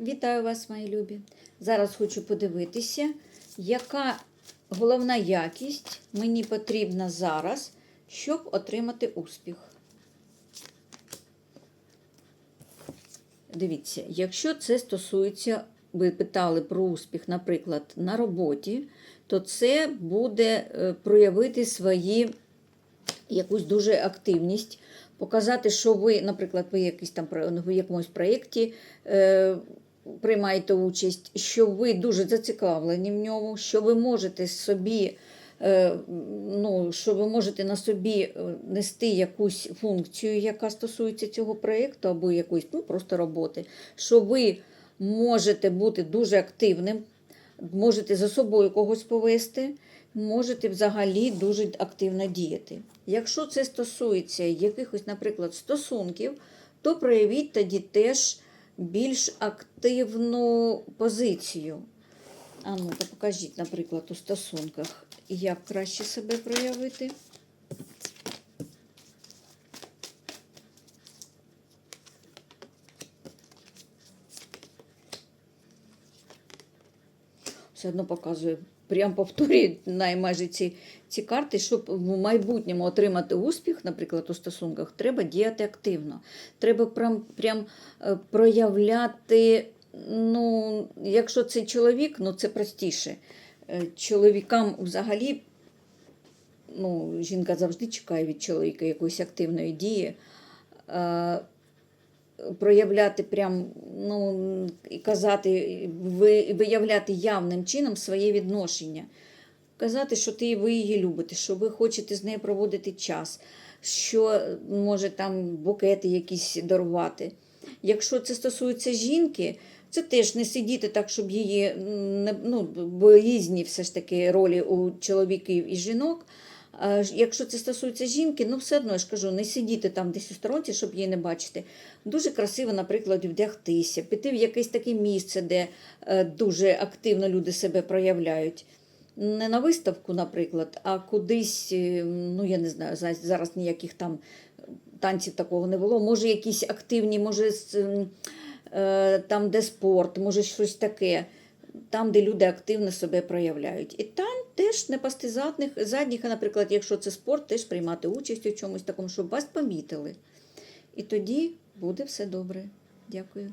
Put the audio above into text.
Вітаю вас, мої любі. Зараз хочу подивитися, яка головна якість мені потрібна зараз, щоб отримати успіх. Дивіться, якщо це стосується, ви питали про успіх, наприклад, на роботі, то це буде е, проявити свої якусь дуже активність, показати, що ви, наприклад, ви якийсь там в якомусь проєкті е, приймаєте участь, що ви дуже зацікавлені в ньому, що ви можете собі. е, Ну, що ви можете на собі е, нести якусь функцію, яка стосується цього проєкту, або якоїсь ну, просто роботи, що ви можете бути дуже активним, можете за собою когось повести, можете взагалі дуже активно діяти. Якщо це стосується якихось, наприклад, стосунків, то проявіть тоді теж більш активну позицію. А ну, то покажіть, наприклад, у стосунках, як краще себе проявити. Все одно показує, прям повторює най- майже ці, ці карти, щоб в майбутньому отримати успіх, наприклад, у стосунках, треба діяти активно. Треба прям, прям е, проявляти, ну, якщо це чоловік, ну це простіше. Е, Чоловікам взагалі, ну, жінка завжди чекає від чоловіка якоїсь активної дії. Проявляти прям, ну, і казати, ви- виявляти явним чином своє відношення. Казати, що ти ви її любите, що ви хочете з нею проводити час, що може там букети якісь дарувати. Якщо це стосується жінки, це теж не сидіти так, щоб її ну, різні все ж таки ролі у чоловіків і жінок. Якщо це стосується жінки, ну все одно я ж кажу, не сидіти там десь у сторонці, щоб її не бачити. Дуже красиво, наприклад, вдягтися, піти в якесь таке місце, де е, дуже активно люди себе проявляють. Не на виставку, наприклад, а кудись, е, ну я не знаю, зараз ніяких там танців такого не було. Може, якісь активні, може, е, там, де спорт, може щось таке, там, де люди активно себе проявляють. І там теж не пасти задніх, а, наприклад, якщо це спорт, теж приймати участь у чомусь такому, щоб вас помітили. І тоді буде все добре. Дякую.